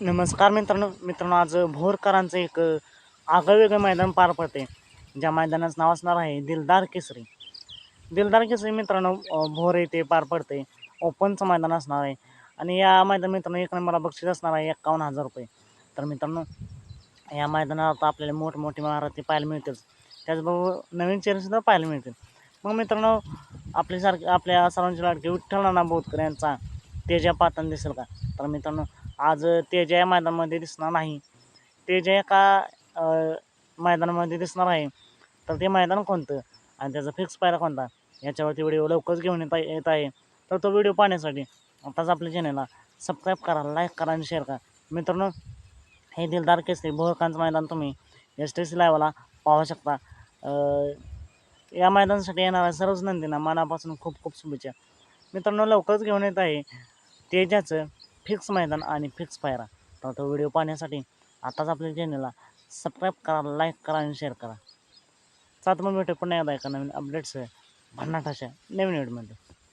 नमस्कार मित्रांनो. मित्रांनो आज भोरकरांचं एक अ, आगळंवेगळं मैदान पार पडते ज्या मैदानाचं नाव असणार आहे दिलदार केसरी. दिलदार केसरी मित्रांनो भोर येथे पार पडते ओपनचं मैदान असणार आहे. आणि या मैदान मित्रांनो एक नंबरला बक्षीस असणार आहे एक्कावन्न हजार रुपये. तर मित्रांनो या मैदानात आता आपल्याला मोठमोठी महाराष्ट्री पाहायला मिळतेच. त्याचबरोबर नवीन चेहरेसुद्धा पाहायला मिळतील. मग मित्रांनो आपल्यासारखे आपल्या सर्वांचे लाडके विठ्ठल नाना बोधकर यांचा तेजा पातन दिसेल का? तर मित्रांनो आज तेजा या मैदानामध्ये दिसणार नाही तेजा एका मैदानामध्ये दिसणार आहे तर ते मैदान कोणतं? आणि त्याचा फिक्स पायरा कोणता? याच्यावरती व्हिडिओ लवकरच घेऊन येता येत आहे. तर तो व्हिडिओ पाहण्यासाठी आताच आपल्या चॅनलला सबस्क्राईब करा लाईक करा आणि शेअर करा. मित्रांनो हे दिलदार केसरी भोरकांचं मैदान तुम्ही एस टी सी लाईव्हला पाहू शकता. या मैदानासाठी येणाऱ्या सर्वच नंदींना मनापासून खूप खूप शुभेच्छा. मित्रांनो लवकरच घेऊन येत आहे तेजाचं फिक्स मैदान आणि फिक्स पायरा. तर तो व्हिडिओ पाहण्यासाठी आताच आपल्या चॅनलला सबस्क्राईब करा लाईक करा आणि शेअर करा. सात मग भेटू पुन्हा एकदा एका नवीन अपडेट्स भन्नाट अशा नवीन व्हिडिओमध्ये